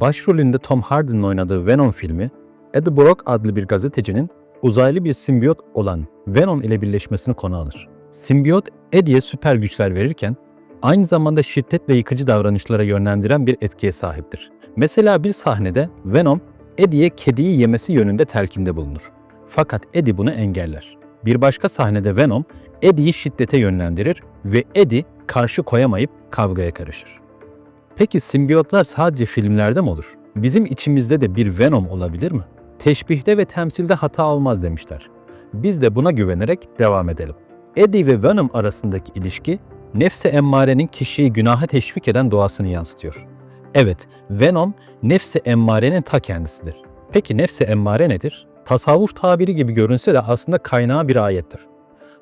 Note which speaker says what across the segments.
Speaker 1: Başrolünde Tom Hardy'nin oynadığı Venom filmi, Eddie Brock adlı bir gazetecinin uzaylı bir simbiyot olan Venom ile birleşmesini konu alır. Simbiyot Eddie'ye süper güçler verirken aynı zamanda şiddet ve yıkıcı davranışlara yönlendiren bir etkiye sahiptir. Mesela bir sahnede Venom Eddie'ye kediyi yemesi yönünde telkinde bulunur. Fakat Eddie bunu engeller. Bir başka sahnede Venom Eddie'yi şiddete yönlendirir ve Eddie karşı koyamayıp kavgaya karışır. Peki simbiyotlar sadece filmlerde mi olur? Bizim içimizde de bir Venom olabilir mi? Teşbihte ve temsilde hata olmaz demişler. Biz de buna güvenerek devam edelim. Eddie ve Venom arasındaki ilişki, nefse emmarenin kişiyi günaha teşvik eden doğasını yansıtıyor. Evet, Venom, nefse emmarenin ta kendisidir. Peki nefse emmare nedir? Tasavvuf tabiri gibi görünse de aslında kaynağı bir ayettir.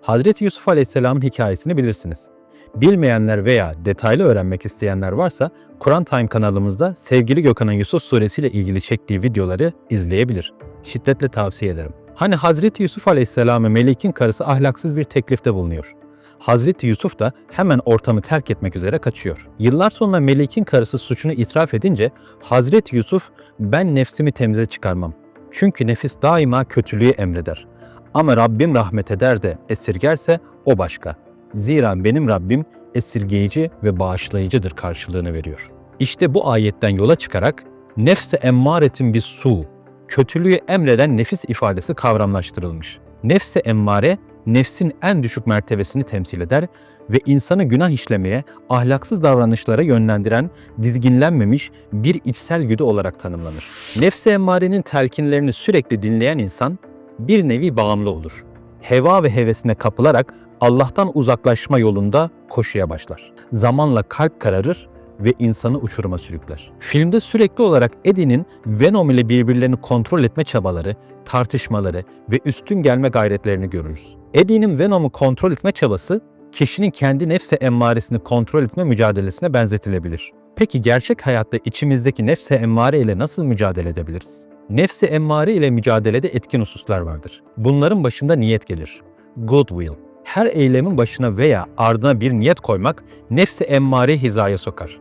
Speaker 1: Hazreti Yusuf Aleyhisselam'ın hikayesini bilirsiniz. Bilmeyenler veya detaylı öğrenmek isteyenler varsa Kur'an Time kanalımızda sevgili Gökhan'ın Yusuf suresiyle ilgili çektiği videoları izleyebilir. Şiddetle tavsiye ederim. Hani Hazreti Yusuf Aleyhisselam'a Melik'in karısı ahlaksız bir teklifte bulunuyor. Hazreti Yusuf da hemen ortamı terk etmek üzere kaçıyor. Yıllar sonra Melik'in karısı suçunu itiraf edince Hazreti Yusuf ben nefsimi temize çıkarmam. Çünkü nefis daima kötülüğü emreder. Ama Rabbim rahmet eder de esirgerse o başka. Zira benim Rabbim esirgeyici ve bağışlayıcıdır karşılığını veriyor. İşte bu ayetten yola çıkarak nefse emmaretin bir su, kötülüğü emreden nefis ifadesi kavramlaştırılmış. Nefse emmare, nefsin en düşük mertebesini temsil eder ve insanı günah işlemeye, ahlaksız davranışlara yönlendiren, dizginlenmemiş bir içsel güdü olarak tanımlanır. Nefse emmarenin telkinlerini sürekli dinleyen insan bir nevi bağımlı olur. Heva ve hevesine kapılarak Allah'tan uzaklaşma yolunda koşuya başlar. Zamanla kalp kararır ve insanı uçuruma sürükler. Filmde sürekli olarak Eddie'nin Venom ile birbirlerini kontrol etme çabaları, tartışmaları ve üstün gelme gayretlerini görürüz. Eddie'nin Venom'u kontrol etme çabası, kişinin kendi nefse emmaresini kontrol etme mücadelesine benzetilebilir. Peki gerçek hayatta içimizdeki nefse emmare ile nasıl mücadele edebiliriz? Nefse emmare ile mücadelede etkin hususlar vardır. Bunların başında niyet gelir. Goodwill. Her eylemin başına veya ardına bir niyet koymak nefse emmare hizaya sokar.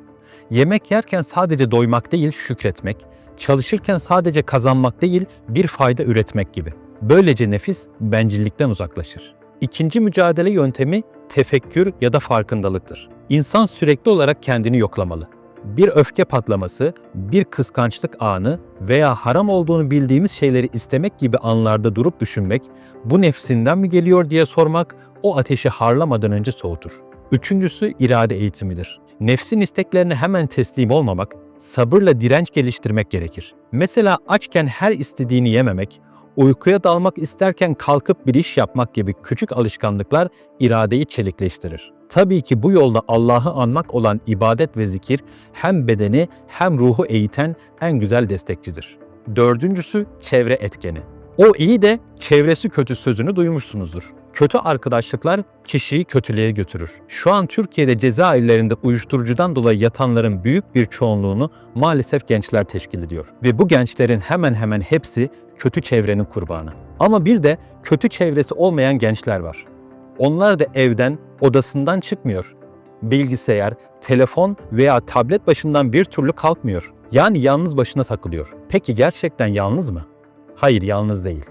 Speaker 1: Yemek yerken sadece doymak değil şükretmek, çalışırken sadece kazanmak değil bir fayda üretmek gibi. Böylece nefis bencillikten uzaklaşır. İkinci mücadele yöntemi tefekkür ya da farkındalıktır. İnsan sürekli olarak kendini yoklamalı. Bir öfke patlaması, bir kıskançlık anı veya haram olduğunu bildiğimiz şeyleri istemek gibi anlarda durup düşünmek, bu nefsinden mi geliyor diye sormak o ateşi harlamadan önce soğutur. Üçüncüsü irade eğitimidir. Nefsin isteklerine hemen teslim olmamak, sabırla direnç geliştirmek gerekir. Mesela açken her istediğini yememek, uykuya dalmak isterken kalkıp bir iş yapmak gibi küçük alışkanlıklar iradeyi çelikleştirir. Tabii ki bu yolda Allah'ı anmak olan ibadet ve zikir hem bedeni hem ruhu eğiten en güzel destekçidir. Dördüncüsü çevre etkeni. O iyi de çevresi kötü sözünü duymuşsunuzdur. Kötü arkadaşlıklar kişiyi kötülüğe götürür. Şu an Türkiye'de cezaevlerinde uyuşturucudan dolayı yatanların büyük bir çoğunluğunu maalesef gençler teşkil ediyor. Ve bu gençlerin hemen hemen hepsi kötü çevrenin kurbanı. Ama bir de kötü çevresi olmayan gençler var. Onlar da evden, odasından çıkmıyor. Bilgisayar, telefon veya tablet başından bir türlü kalkmıyor. Yani yalnız başına takılıyor. Peki gerçekten yalnız mı? Hayır, yalnız değil.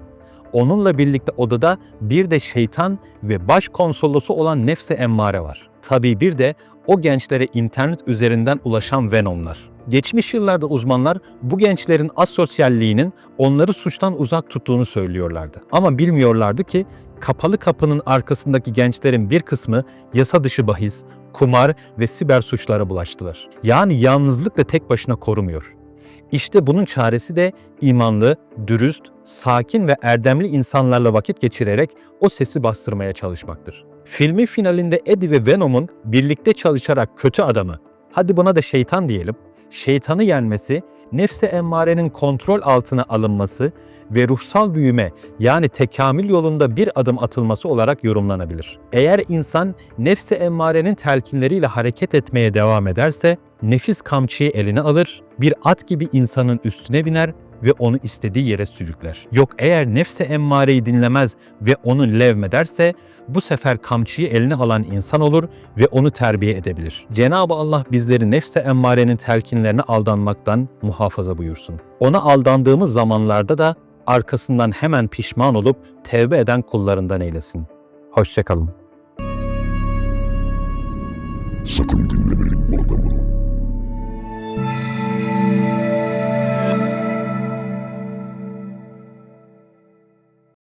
Speaker 1: Onunla birlikte odada bir de şeytan ve baş konsolosu olan nefse emmare var. Tabii bir de o gençlere internet üzerinden ulaşan Venom'lar. Geçmiş yıllarda uzmanlar bu gençlerin asosyalliğinin onları suçtan uzak tuttuğunu söylüyorlardı. Ama bilmiyorlardı ki kapalı kapının arkasındaki gençlerin bir kısmı yasa dışı bahis, kumar ve siber suçlara bulaştılar. Yani yalnızlık da tek başına korumuyor. İşte bunun çaresi de imanlı, dürüst, sakin ve erdemli insanlarla vakit geçirerek o sesi bastırmaya çalışmaktır. Filmin finalinde Eddie ve Venom'un birlikte çalışarak kötü adamı, hadi buna da şeytan diyelim, şeytanı yenmesi, nefse emmarenin kontrol altına alınması ve ruhsal büyüme yani tekamül yolunda bir adım atılması olarak yorumlanabilir. Eğer insan nefse emmarenin telkinleriyle hareket etmeye devam ederse nefis kamçıyı eline alır, bir at gibi insanın üstüne biner ve onu istediği yere sürükler. Yok eğer nefse emmareyi dinlemez ve onu levmederse bu sefer kamçıyı eline alan insan olur ve onu terbiye edebilir. Cenab-ı Allah bizleri nefse emmarenin telkinlerine aldanmaktan muhafaza buyursun. Ona aldandığımız zamanlarda da arkasından hemen pişman olup tevbe eden kullarından eylesin. Hoşçakalın.
Speaker 2: Sakın dinlemeyin bu adamı.